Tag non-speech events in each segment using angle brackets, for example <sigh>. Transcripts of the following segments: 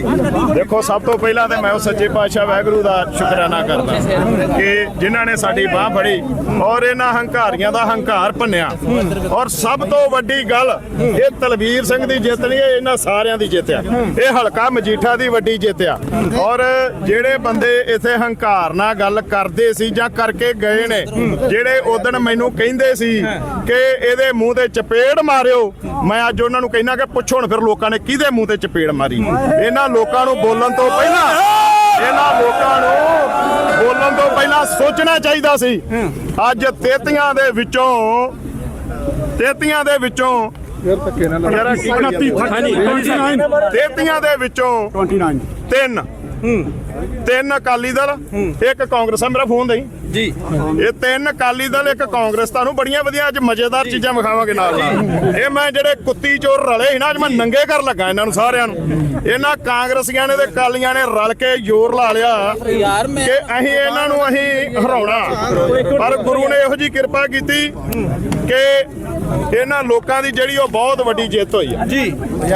ਕੇ ਦੇਖੋ, ਸਭ ਤੋਂ ਪਹਿਲਾਂ ਤੇ ਮੈਂ ਉਹ ਸੱਚੇ ਪਾਤਸ਼ਾਹ ਵਾਹਿਗੁਰੂ ਦਾ ਸ਼ੁਕਰਾਨਾ ਕਰਦਾ ਕਿ ਜਿਨ੍ਹਾਂ ਨੇ ਸਾਡੀ ਬਾਹ ਫੜੀ ਔਰ ਇਹਨਾਂ ਹੰਕਾਰੀਆਂ ਦਾ ਹੰਕਾਰ ਭੰਨਿਆ। ਔਰ ਸਭ ਤੋਂ ਵੱਡੀ ਗੱਲ, ਇਹ ਤਲਵੀਰ ਸਿੰਘ ਦੀ ਜਿੱਤ ਨਹੀਂ, ਇਹ ਇਹਨਾਂ ਸਾਰਿਆਂ ਦੀ ਜਿੱਤ ਆ। ਇਹ ਹਲਕਾ ਮਜੀਠਾ ਦੀ ਵੱਡੀ ਜਿੱਤ ਆ। ਔਰ ਜਿਹੜੇ ਬੰਦੇ ਇੱਥੇ ਹੰਕਾਰ ਨਾਲ ਗੱਲ ਕਰਦੇ ਸੀ ਜਾਂ ਕਰਕੇ ਗਏ ਨੇ, ਜਿਹੜੇ ਉਦੋਂ ਮੈਨੂੰ ਕਹਿੰਦੇ ਸੀ ਕਿ ਇਹਦੇ ਮੂੰਹ ਤੇ ਚਪੇੜ ਮਾਰਿਓ, ਮੈਂ ਅੱਜ ਉਹਨਾਂ ਨੂੰ ਕਹਿਣਾ ਕਿ ਪੁੱਛੋ ਹੁਣ ਫਿਰ ਲੋਕਾਂ ਨੇ ਕਿਹਦੇ ਮੂੰਹ ਤੇ ਚਪੇੜ ਮਾਰੀ। ਇਹਨਾਂ ਲੋਕਾਂ ਨੂੰ ਬੋਲਣ ਤੋਂ ਪਹਿਲਾਂ ਇਹਨਾਂ ਲੋਕਾਂ ਨੂੰ ਬੋਲਣ ਤੋਂ ਪਹਿਲਾਂ ਸੋਚਣਾ ਚਾਹੀਦਾ ਸੀ। ਅੱਜ ਤੇਤੀਆਂ ਦੇ ਵਿੱਚੋਂ ਤੇਤੀਆਂ ਦੇ ਵਿੱਚੋਂ ਯਾਰ ਕੀ ਕਰੀ ਜਾਂਦੇ? ਤੇਤੀਆਂ ਦੇ ਵਿੱਚੋਂ 29 ਤਿੰਨ ਤਿੰਨ ਅਕਾਲੀ ਦਲ ਇੱਕ ਕਾਂਗਰਸ। ਆ ਮੇਰਾ ਫੋਨ ਦੇਈ। ਜੀ। ਇਹ ਤਿੰਨ ਅਕਾਲੀ ਦਲ ਇੱਕ ਕਾਂਗਰਸ ਤੁਹਾਨੂੰ ਬੜੀਆਂ ਵਧੀਆ ਅੱਜ ਮਜ਼ੇਦਾਰ ਚੀਜ਼ਾਂ ਵਿਖਾਵਾਂਗੇ ਨਾਲ ਇਹ ਮੈਂ ਜਿਹੜੇ ਕੁੱਤੀ ਚੋਰ ਰਲੇ ਸੀ ਨਾ ਅੱਜ ਮੈਂ ਨੰਗੇ ਕਰ ਲੱਗਾ ਇਹਨਾਂ ਨੂੰ ਸਾਰਿਆਂ ਨੂੰ। ਇਹਨਾਂ ਕਾਂਗਰਸੀਆਂ ਨੇ ਤੇ ਅਕਾਲੀਆਂ ਨੇ ਰਲ ਕੇ ਜ਼ੋਰ ਲਾ ਲਿਆ ਯਾਰ ਮੈਂ ਕਿ ਅਸੀਂ ਇਹਨਾਂ ਨੂੰ ਅਸੀਂ ਹਰਾਉਣਾ। ਪਰ ਗੁਰੂ ਨੇ ਇਹੋ ਜੀ ਕਿਰਪਾ ਕੀਤੀ ਕਿ ਇਹਨਾਂ ਲੋਕਾਂ ਦੀ ਜਿਹੜੀ ਉਹ ਬਹੁਤ ਵੱਡੀ ਜਿੱਤ ਹੋਈ ਹੈ ਜੀ।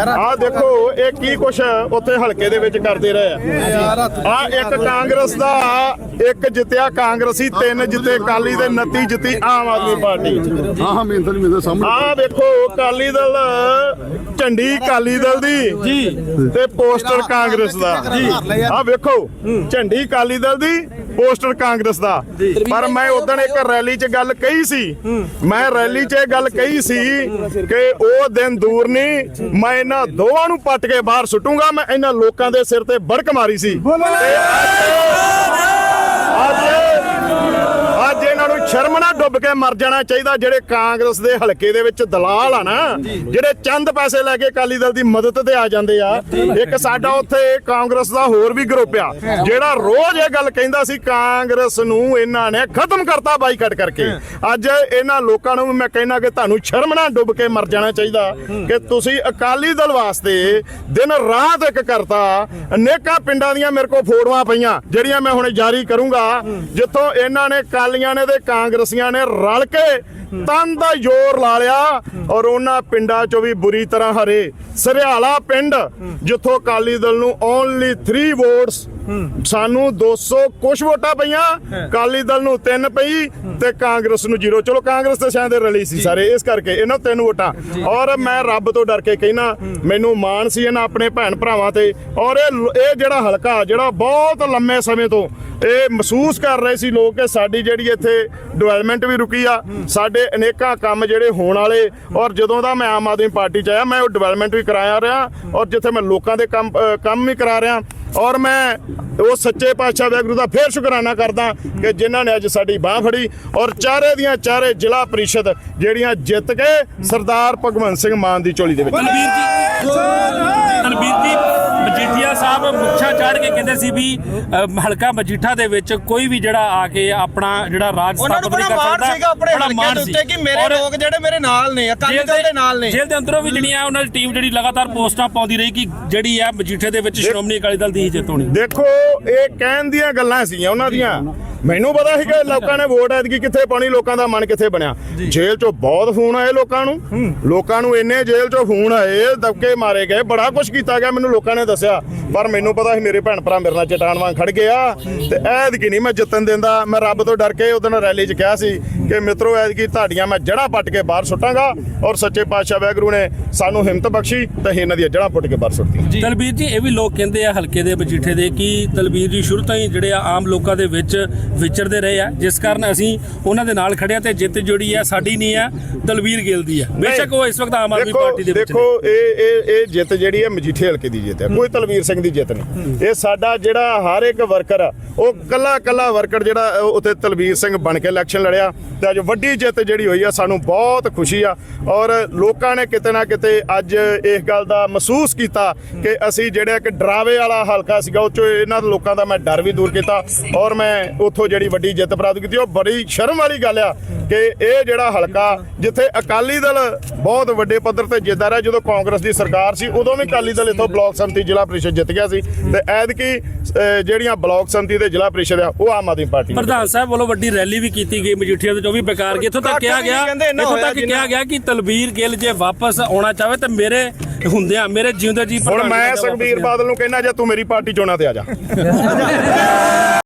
ਆਹ ਦੇਖੋ ਇਹ ਕੀ ਕੁਛ ਉੱਥੇ ਹਲਕੇ ਦੇ ਵਿੱਚ ਕਰਦੇ ਰਹੇ ਆ। ਆ ਇੱਕ ਕਾਂਗਰਸ ਦਾ ਇੱਕ ਜਿੱਤਿਆ ਕਾਂਗਰਸੀ ਤਿੰਨ ਜਿੱਤੇ ਅਕਾਲੀ ਦੇ 29 ਜਿੱਤੀ ਆਮ ਆਦਮੀ ਪਾਰਟੀ ਹਾਂ ਹਾਂ ਮੇਂਦਰ ਮੇਂਦਰ ਸਾਹਮਣੇ। ਆਹ ਵੇਖੋ ਅਕਾਲੀ ਦਲ ਝੰਡੀ ਅਕਾਲੀ ਦਲ ਦੀ ਜੀ। ਤੇ ਪੋਸਟਰ ਕਾਂਗਰਸ ਦਾ। ਆਹ ਵੇਖੋ ਝੰਡੀ ਅਕਾਲੀ ਦਲ ਦੀ ਪੋਸਟਰ ਕਾਂਗਰਸ ਦਾ। ਪਰ ਮੈਂ ਉਦੋਂ ਇੱਕ ਰੈਲੀ 'ਚ ਗੱਲ ਕਹੀ ਸੀ। ਮੈਂ ਰੈਲੀ 'ਚ ਇਹ ਗੱਲ ਕਹੀ ਸੀ ਕਿ ਉਹ ਦਿਨ ਦੂਰ ਨਹੀਂ ਮੈਂ ਇਹਨਾਂ ਦੋਵਾਂ ਨੂੰ ਪੱਟ ਕੇ ਬਾਹਰ ਸੁੱਟੂਗਾ। ਮੈਂ ਇਹਨਾਂ ਲੋਕਾਂ ਦੇ ਸਿਰ ਤੇ ਬੜਕ ਮਾਰੀ ਸੀ। ਤੇ ਅੱਜ ਅੱਜ ਇਹਨਾਂ ਨੂੰ ਸ਼ਰਮ ਡੁੱਬ ਕੇ ਮਰ ਜਾਣਾ ਚਾਹੀਦਾ ਜਿਹੜੇ ਕਾਂਗਰਸ ਦੇ ਹਲਕੇ ਦੇ ਵਿੱਚ ਦਲਾਲ ਆ ਨਾ ਜਿਹੜੇ ਚੰਦ ਪੈਸੇ ਲੈ ਕੇ ਅਕਾਲੀ ਦਲ ਦੀ ਮਦਦ ਤੇ ਆ ਜਾਂਦੇ ਆ। ਇੱਕ ਸਾਡਾ ਉੱਥੇ ਕਾਂਗਰਸ ਦਾ ਹੋਰ ਵੀ ਗਰੁੱਪ ਆ ਜਿਹੜਾ ਰੋਜ਼ ਇਹ ਗੱਲ ਕਹਿੰਦਾ ਸੀ ਕਾਂਗਰਸ ਨੂੰ ਇਹਨਾਂ ਨੇ ਖਤਮ ਕਰਤਾ ਬਾਈਕਾਟ ਕਰਕੇ। ਅੱਜ ਇਹਨਾਂ ਲੋਕਾਂ ਨੂੰ ਵੀ ਮੈਂ ਕਹਿਣਾ ਕਿ ਤੁਹਾਨੂੰ ਸ਼ਰਮ ਨਾ ਡੁੱਬ ਕੇ ਮਰ ਜਾਣਾ ਚਾਹੀਦਾ ਕਿ ਤੁਸੀਂ ਅਕਾਲੀ ਦਲ ਵਾਸਤੇ ਦਿਨ ਰਾਤ ਇੱਕ ਕਰਤਾ ਅਨੇਕਾਂ ਪਿੰਡਾਂ ਦੀਆਂ ਮੇਰੇ ਕੋਲ ਫੋਟੋਆਂ ਪਈਆਂ ਜਿਹੜੀਆਂ ਮੈਂ ਹੁਣ ਜਾਰੀ ਕਰੂੰਗਾ। ਜਿੱਥੋਂ ਇਹਨਾਂ ਨੇ ਕਾਲੀਆਂ ਨੇ ਤੇ ਕਾਂਗਰਸੀਆਂ ਨੇ ਰਲ ਕੇ ਤਨ ਦਾ ਜ਼ੋਰ ਲਾ ਲਿਆ ਔਰ ਉਹਨਾਂ ਪਿੰਡਾਂ ਚੋਂ ਵੀ ਬੁਰੀ ਤਰ੍ਹਾਂ ਹਰੇ। ਸਰਿਆਲਾ ਪਿੰਡ ਜਿੱਥੋਂ ਅਕਾਲੀ ਦਲ ਨੂੰ ਓਨਲੀ 3 ਵੋਟਸ ਸਾਨੂੰ 200 ਕੁਝ ਵੋਟਾਂ ਪਈਆਂ। ਅਕਾਲੀ ਦਲ ਨੂੰ 3 ਪਈ ਤੇ ਕਾਂਗਰਸ ਨੂੰ 0 ਚਲੋ ਕਾਂਗਰਸ ਤੇ ਸ਼ਾਇਦ ਰਲੀ ਸੀ ਸਾਰੇ ਇਸ ਕਰਕੇ ਇਹਨਾਂ ਤਿੰਨ ਵੋਟਾਂ। ਔਰ ਮੈਂ ਰੱਬ ਤੋਂ ਡਰ ਕੇ ਕਹਿਣਾ ਮੈਨੂੰ ਮਾਣ ਸੀ ਇਹਨਾਂ ਆਪਣੇ ਭੈਣ ਭਰਾਵਾਂ ਤੇ। ਔਰ ਇਹ ਜਿਹੜਾ ਹਲਕਾ ਜਿਹੜਾ ਬਹੁਤ ਲੰਮੇ ਸਮੇਂ ਤੋਂ ਇਹ ਮਹਿਸੂਸ ਕਰ ਰਹੇ ਸੀ ਲੋਕ ਕਿ ਸਾਡੀ ਜਿਹੜੀ ਇੱਥੇ ਡਿਵੈਲਪਮੈਂਟ ਵੀ ਰੁਕੀ ਆ, ਸਾਡੇ ਅਨੇਕਾਂ ਕੰਮ ਜਿਹੜੇ ਹੋਣ ਵਾਲੇ, ਔਰ ਜਦੋਂ ਦਾ ਮੈਂ ਆਮ ਆਦਮੀ ਪਾਰਟੀ ਚ ਆਇਆ, ਮੈਂ ਉਹ ਡਿਵੈਲਪਮੈਂਟ ਵੀ ਕਰਾਇਆ ਰਿਹਾ, ਔਰ ਜਿੱਥੇ ਮੈਂ ਲੋਕਾਂ ਦੇ ਕੰਮ ਕੰਮ ਵੀ ਕਰਾ ਰਿਹਾ, ਔਰ ਮੈਂ ਉਹ ਸੱਚੇ ਪਾਤਸ਼ਾਹ ਵਾਹਿਗੁਰੂ ਦਾ ਫੇਰ ਸ਼ੁਕਰਾਨਾ ਕਰਦਾ ਕਿ ਜਿਨ੍ਹਾਂ ਨੇ ਅੱਜ ਸਾਡੀ ਬਾਹ ਫੜੀ, ਔਰ ਚਾਰੇ ਦੀਆਂ ਚਾਰੇ ਜ਼ਿਲ੍ਹਾ ਪਰਿਸ਼ਦ ਜਿਹੜੀਆਂ ਜਿੱਤ ਕੇ ਸਰਦਾਰ ਭਗਵੰਤ ਸਿੰਘ ਮਾਨ ਦੀ ਝੋਲੀ ਦੇ ਵਿੱਚ। ਤਨਵੀਰ ਜੀ ਤਨਵੀਰ ਜੀ ਮਜੀਠੀਆ ਸਾਹਿਬ ਮੁੱਛਾਂ ਚਾੜ ਕੇ ਕਹਿੰਦੇ ਸੀ ਵੀ ਹਲਕਾ ਮਜੀਠਾ ਦੇ ਵਿੱਚ ਕੋਈ ਵੀ ਜਿਹੜਾ ਆ ਕੇ ਆਪਣਾ ਜਿਹੜਾ ਰਾਜ ਸਥਾਪਿਤ ਨਹੀਂ ਕਰ ਸਕਦਾ ਬੜਾ ਮਾਣ ਸੀ। ਕਿ ਮੇਰੇ ਲੋਕ ਜਿਹੜੇ ਮੇਰੇ ਨਾਲ ਨੇ ਅਕਾਲੀ ਦਲ ਦੇ ਨਾਲ ਨੇ। ਜੇਲ੍ਹ ਦੇ ਅੰਦਰੋਂ ਵੀ ਜਿਹੜੀਆਂ ਉਹਨਾਂ ਦੀ ਟੀਮ ਜਿਹੜੀ ਲਗਾਤਾਰ ਪੋਸਟਾਂ ਪਾਉਂਦੀ ਰਹੀ ਕਿ ਜਿਹੜੀ ਆ ਮਜੀਠੇ ਦੇ ਵਿੱਚ ਸ਼੍ਰੋਮਣੀ ਅਕਾਲੀ ਦਲ ਦੀ ਹੀ ਜਿੱਤ ਹੋਣੀ। ਦੇਖੋ ਇਹ ਕਹਿਣ ਦੀਆਂ ਗੱਲਾਂ ਸੀਗੀਆਂ ਉਹਨਾਂ ਦੀਆਂ। ਮੈਨੂੰ ਪਤਾ ਸੀ ਕਿ ਲੋਕਾਂ ਨੇ ਵੋਟ ਐਤਕੀ ਕਿੱਥੇ ਪਾਣੀ ਲੋਕਾਂ ਦਾ ਮਨ ਕਿੱਥੇ ਬਣਿਆ। ਜੇਲ੍ਹ ਚੋਂ ਬਹੁਤ ਫੋਨ ਆਏ ਲੋਕਾਂ ਨੂੰ। ਲੋਕਾਂ ਨੂੰ ਇੰਨੇ ਜੇਲ੍ਹ ਚੋਂ ਫੋਨ ਆਏ ਦਬਕੇ ਮਾਰੇ ਗਏ ਬੜਾ ਕੁਝ ਕੀਤਾ ਗਿਆ ਮੈਨੂੰ ਲੋਕਾਂ ਨੇ ਦੱਸਿਆ ਪਰ ਮੈਨੂੰ ਪਤਾ ਸੀ ਮੇਰੇ ਭੈਣ ਭਰਾ ਮੇਰੇ ਨਾਲ ਚਟਾਨ ਵਾਂਗ ਖੜ ਗਏ ਆ। ਤੇ ਐਤਕੀ ਨਹੀਂ ਮੈਂ ਜਿੱਤਣ ਦਿੰਦਾ ਮੈਂ ਰੱਬ ਤੋਂ ਡਰ ਕੇ ਉਹਦੋਂ ਰੈਲੀ 'ਚ ਕਿਹਾ ਸੀ ਕਿ ਮਿੱਤਰੋ ਐਤਕੀ ਤੁਹਾਡੀਆਂ ਮੈਂ ਜੜ੍ਹਾਂ ਪੱਟ ਕੇ ਬਾਹਰ ਸੁੱਟਾਂਗਾ ਔਰ ਸੱਚੇ ਪਾਤਸ਼ਾਹ ਵਾਹਿਗੁਰੂ ਨੇ ਸਾਨੂੰ ਹਿੰਮਤ ਬਖਸ਼ੀ ਤੇ ਇਹਨਾਂ ਦੀਆਂ ਜੜ੍ਹਾਂ ਪੁੱਟ ਕੇ ਬਾਹਰ ਸੁੱਟਤੀਆਂ। ਦਲਬੀਰ ਜੀ ਇਹ ਵੀ ਲੋਕ ਕਹਿੰਦੇ ਆ ਹਲਕੇ ਦੇ ਮਜੀਠੇ ਦੇ ਕਿ ਦਲਬੀਰ ਜੀ ਸ਼ੁਰੂ ਤੋਂ ਹੀ ਜਿਹੜੇ ਆ ਆਮ ਲੋਕਾਂ ਦੇ ਵਿੱਚ ਵਿਚਰਦੇ ਰਹੇ ਆ। ਜਿਸ ਕਾਰਨ ਅਸੀਂ ਉਹਨਾਂ ਦੇ ਨਾਲ ਖੜਿਆ ਤੇ ਜਿੱਤ ਜਿਹੜੀ ਆ ਸਾਡੀ ਨਹੀਂ ਆ ਦਲਬੀਰ ਗਿੱਲ ਦੀ ਆ। ਬੇਸ਼ੱਕ ਉਹ ਇਸ ਵਕਤ ਆਮ ਆਦਮੀ ਦੇਖੋ ਪਾਰਟੀ ਦੇ ਵਿੱਚ ਦੇਖੋ ਇਹ ਇਹ ਇਹ ਜਿੱਤ ਜਿਹੜੀ ਹੈ ਮਜੀਠੇ ਹਲਕੇ ਦੀ ਜਿੱਤ ਹੈ ਕੋਈ ਤਲਵੀਰ ਸਿੰਘ ਦੀ ਜਿੱਤ ਨਹੀਂ। ਇਹ ਸਾਡਾ ਜਿਹੜਾ ਹਰ ਇੱਕ ਵਰਕਰ ਆ, ਉਹ ਕੱਲਾ ਕੱਲਾ ਵਰਕਰ ਜਿਹੜਾ ਉੱਥੇ ਤਲਵੀਰ ਸਿੰਘ ਬਣ ਕੇ ਇਲੈਕਸ਼ਨ ਲੜਿਆ ਤੇ ਅੱਜ ਵੱਡੀ ਜਿੱਤ ਜਿਹੜੀ ਹੋਈ ਆ, ਸਾਨੂੰ ਬਹੁਤ ਖੁਸ਼ੀ ਆ। ਔਰ ਲੋਕਾਂ ਨੇ ਕਿਤੇ ਨਾ ਕਿਤੇ ਅੱਜ ਇਸ ਗੱਲ ਦਾ ਮਹਿਸੂਸ ਕੀਤਾ ਕਿ ਅਸੀਂ ਜਿਹੜਾ ਇੱਕ ਡਰਾਵੇ ਵਾਲਾ ਹਲਕਾ ਸੀਗਾ, ਉਹ ਚੋਂ ਇਹਨਾਂ ਲੋਕਾਂ ਦਾ ਮੈਂ ਡਰ ਵੀ ਦੂਰ ਕੀਤਾ। ਔਰ ਮੈਂ ਉੱਥੋਂ ਜਿਹੜੀ ਵੱਡੀ ਜਿੱਤ ਪ੍ਰਾਪਤ ਕੀਤੀ, ਉਹ ਬੜੀ ਸ਼ਰਮ ਵਾਲੀ ਗੱਲ ਆ ਕਿ ਇਹ ਜਿਹੜਾ ਹਲਕਾ, ਜਿੱਥੇ ਅਕਾਲੀ ਦਲ ਬਹੁਤ ਵੱਡੇ ਪੱਧਰ ਤੇ ਜਿੱਤਦਾ ਰਿਹਾ, ਜਦੋਂ ਕਾਂਗਰਸ ਦੀ ਸਰਕਾਰ ਸੀ, ਉਦੋਂ ਵੀ ਅਕਾਲੀ ਦਲ ਇੱਥੋਂ ਬਲਾਕ ਸੰਮਤੀ ਜ਼ਿਲ੍ਹਾ ਪ੍ਰੀਸ਼ਦ ਜਿੱਤ ਗਿਆ ਸੀ ਤੇ ਅਹ, ਜਿਹੜੀਆਂ ਬਲਾਕ ਸੰਮਤੀ ਦੇ ਜ਼ਿਲ੍ਹਾ ਪ੍ਰੀਸ਼ਦ ਆ ਉਹ ਆਮ ਆਦਮੀ ਪਾਰਟੀ ਪ੍ਰਧਾਨ ਸਾਹਿਬ ਵੱਲੋਂ ਵੱਡੀ ਰੈਲੀ ਵੀ ਕੀਤੀ ਗਈ ਮਜੀਠੀਆ ਦੇ 24 ਬੇਕਾਰ ਗਈ ਇੱਥੋਂ ਤੱਕ ਕਿਹਾ ਗਿਆ ਇੱਥੋਂ ਤੱਕ ਕਿਹਾ ਗਿਆ ਕਿ ਤਲਬੀਰ ਗਿੱਲ ਜੇ ਵਾਪਸ ਆਉਣਾ ਚਾਹਵੇ ਤਾਂ ਮੇਰੇ ਹੁੰਦਿਆਂ ਮੇਰੇ ਜਿਉਂਦੇ ਜੀ ਹੁਣ ਮੈਂ ਸੁਖਬੀਰ। ਬਾਦਲ ਨੂੰ ਕਹਿੰਦਾ ਜੇ ਤੂੰ ਮੇਰੀ ਪਾਰਟੀ ਚੋਣਾਂ ਤੇ ਆ ਜਾ। <laughs>